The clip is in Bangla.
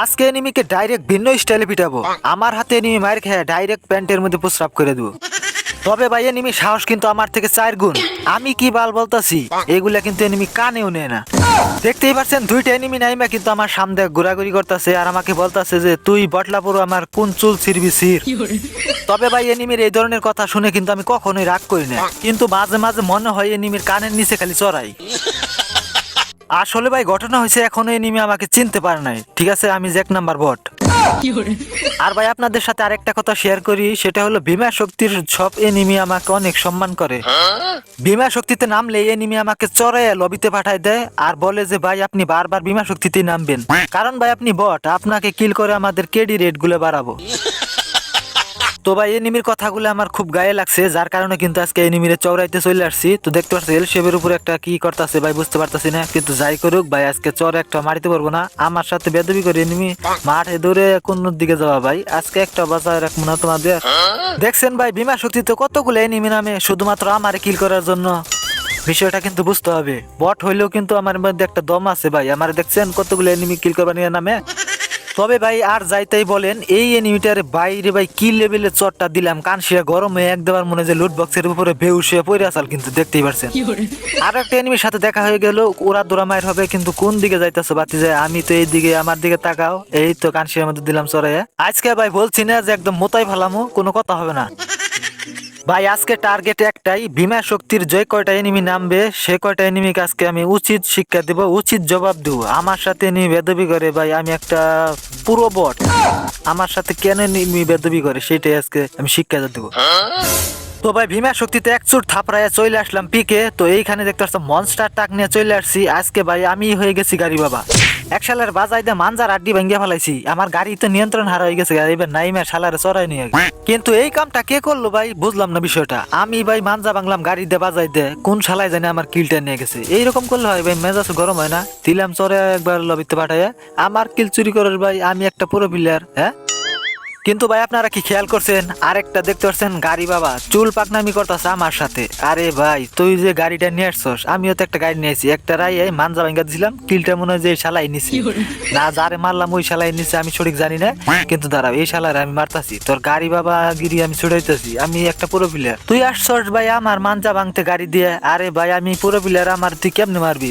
আজকে এনিমিকে ডাইরেক্ট ভিন্ন স্টাইলে পিটাবো। আমার হাতে এনিমি মায়ের খেয়ে ডাইরেক্ট প্যান্টের মধ্যে প্রস্রাব করে দেবো। তবে ভাই এনিমি সাহস কিন্তু আমার থেকে চার গুণ। আমি কি বাল বলতাছি? এগুলা কিন্তু এনিমি কানেও নেয় না। দেখতেই পাচ্ছেন দুইটা এনিমি নাইমা কিন্তু আমার সামনে ঘোরাঘুরি করতেছে আর আমাকে বলতাছে যে তুই বটলা বটলাপুর আমার কোন চুল ছিড়বি ছিড়। তবে ভাই এনিমির এই ধরনের কথা শুনে কিন্তু আমি কখনোই রাগ করি না। কিন্তু মাঝে মাঝে মনে হয় এনিমির কানের নিচে খালি চড়াই। আসলে ভাই ঘটনা হয়েছে এখনও এনিমি আমাকে চিনতে পারে নাই। ঠিক আছে আমি এক নাম্বার বট। আর ভাই আপনাদের সাথে আরেকটা কথা শেয়ার করি সেটা হলো বিমা শক্তির সব এনিমি আমাকে অনেক সম্মান করে। বিমা শক্তিতে নামলে এনিমি আমাকে চড়ে লবিতে পাঠায় দেয় আর বলে যে ভাই আপনি বারবার ভীমা শক্তিতে নামবেন। কারণ ভাই আপনি বট আপনাকে কিল করে আমাদের কেডি রেটগুলো বাড়াবো। তো ভাই, এনিমির কথাগুলো আমার খুব গায়ে লাগছে, যার কারণে কিন্তু আজকে এনিমিরে চৌরাইতে চলে আসছি। তো দেখতে পাচ্ছি এল শেপের উপর একটা কি করতেছে ভাই, বুঝতে পারতাছি না। কিন্তু যাই করুক ভাই, আজকে চর একটা মারিতে পারব না। আমার সাথে বেদবি করে এনিমি মাঠে দৌড়ে কোন দিকে যাওয়া ভাই। আজকে একটা বাজার রাখব না তোমাদের। দেখছেন ভাই বিমা শক্তিতে কতগুলো এনিমি নামে, শুধুমাত্র আমারে কিল করার জন্য। বিষয়টা কিন্তু বুঝতে হবে। বট হইলেও কিন্তু আমার মধ্যে একটা দম আছে ভাই। আমার দেখছেন কতগুলো এনিমি কিল করবার নিয়ে নামে? তবে ভাই আর যাইতেই বলেন এই এনিমিটার বাইরে ভাই কি লেভেলে চটটা দিলাম? কানশিয়া গরম একবার মনে যে লুট বক্সের উপরে ভেউ শুয়ে পড়ে আসাল কিন্তু দেখতেই পারছেন। আর একটা এনিমির সাথে দেখা হয়ে গেল ওরা দোরা মায়ের হবে কিন্তু কোন দিকে যাইতেছে বাতি যায়? আমি তো এই দিকে আমার দিকে তাকাও। এই তো কানশিয়ার মধ্যে দিলাম চড়াইয়া। আজকে ভাই বলছি না যে একদম মোতাই ভালামো কোনো কথা হবে না। ভাই, আজকে টার্গেট একটাই, বিমা শক্তির যে কয়টা এনিমি নামবে, সে কয়টা এনিমিকে আজকে আমি উচিত শিক্ষা দেব, উচিত জবাব দেব। আমার সাথে এনিমি বেদবি করে, ভাই, আমি একটা পুরো বট। আমার সাথে কেন এনিমি বেদবি করে, সেটাই আজকে আমি শিক্ষা দেবো। তো ভাই ভীমা শক্তিতে এক চুট থাপড়াইয়া চলে আসলাম পিকে। তো এইখানে দেখতে পাচ্ছ মনস্টার টাক নিয়ে চলে আসছি। আজকে ভাই আমি হয়ে গেছি গাড়ি বাবা। এক সালের বাজাই দিয়ে মানজার আড্ডি ভেঙে ফেলাইছি। আমার গাড়ি তো নিয়ন্ত্রণ হারা হয়ে গেছে এবার নাইমের সালারে চড়াই নিয়ে কিন্তু এই কামটা কে করল ভাই? বুঝলাম না বিষয়টা। আমি ভাই মানজা বাংলাম গাড়ি দিয়ে বাজাই দে কোন সালাই জানি আমার কিলটা নিয়ে গেছে। এইরকম করলে হয় ভাই, মেজাজ গরম হয় না? দিলাম চরে একবার লবিতে পাঠাইয়া, আমার কিল চুরি করার ভাই, আমি একটা পুরো প্লেয়ার হ্যাঁ? কিন্তু ভাই আপনারা কি খেয়াল করছেন? আরেকটা দেখতে পাচ্ছেন গাড়ি বাবা। চুল পাকনামি করতেছে আমার সাথে। আরে ভাই তুই যে গাড়িটা নিয়ে আসছস আমিও তো একটা গাড়ি নিয়েছি একটা রাই এই মানজা ভাঙ্গা দিছিলাম কিলটা মনে হয় যে শালাই নিছি। না যারে মারলাম ওই শালাই নিছে আমি সঠিক জানি না। কিন্তু দাঁড়াও এই শালারে আমি মারতাছি। তোর গাড়ি বাবা গিরি আমি ছুড়াইতেছি আমি একটা পুরো প্লেয়ার তুই আসছস ভাই আমার মানজা ভাঙতে গাড়ি দিয়ে। আরে ভাই আমি পুরো প্লেয়ার আমার তুই কেমনে মারবি?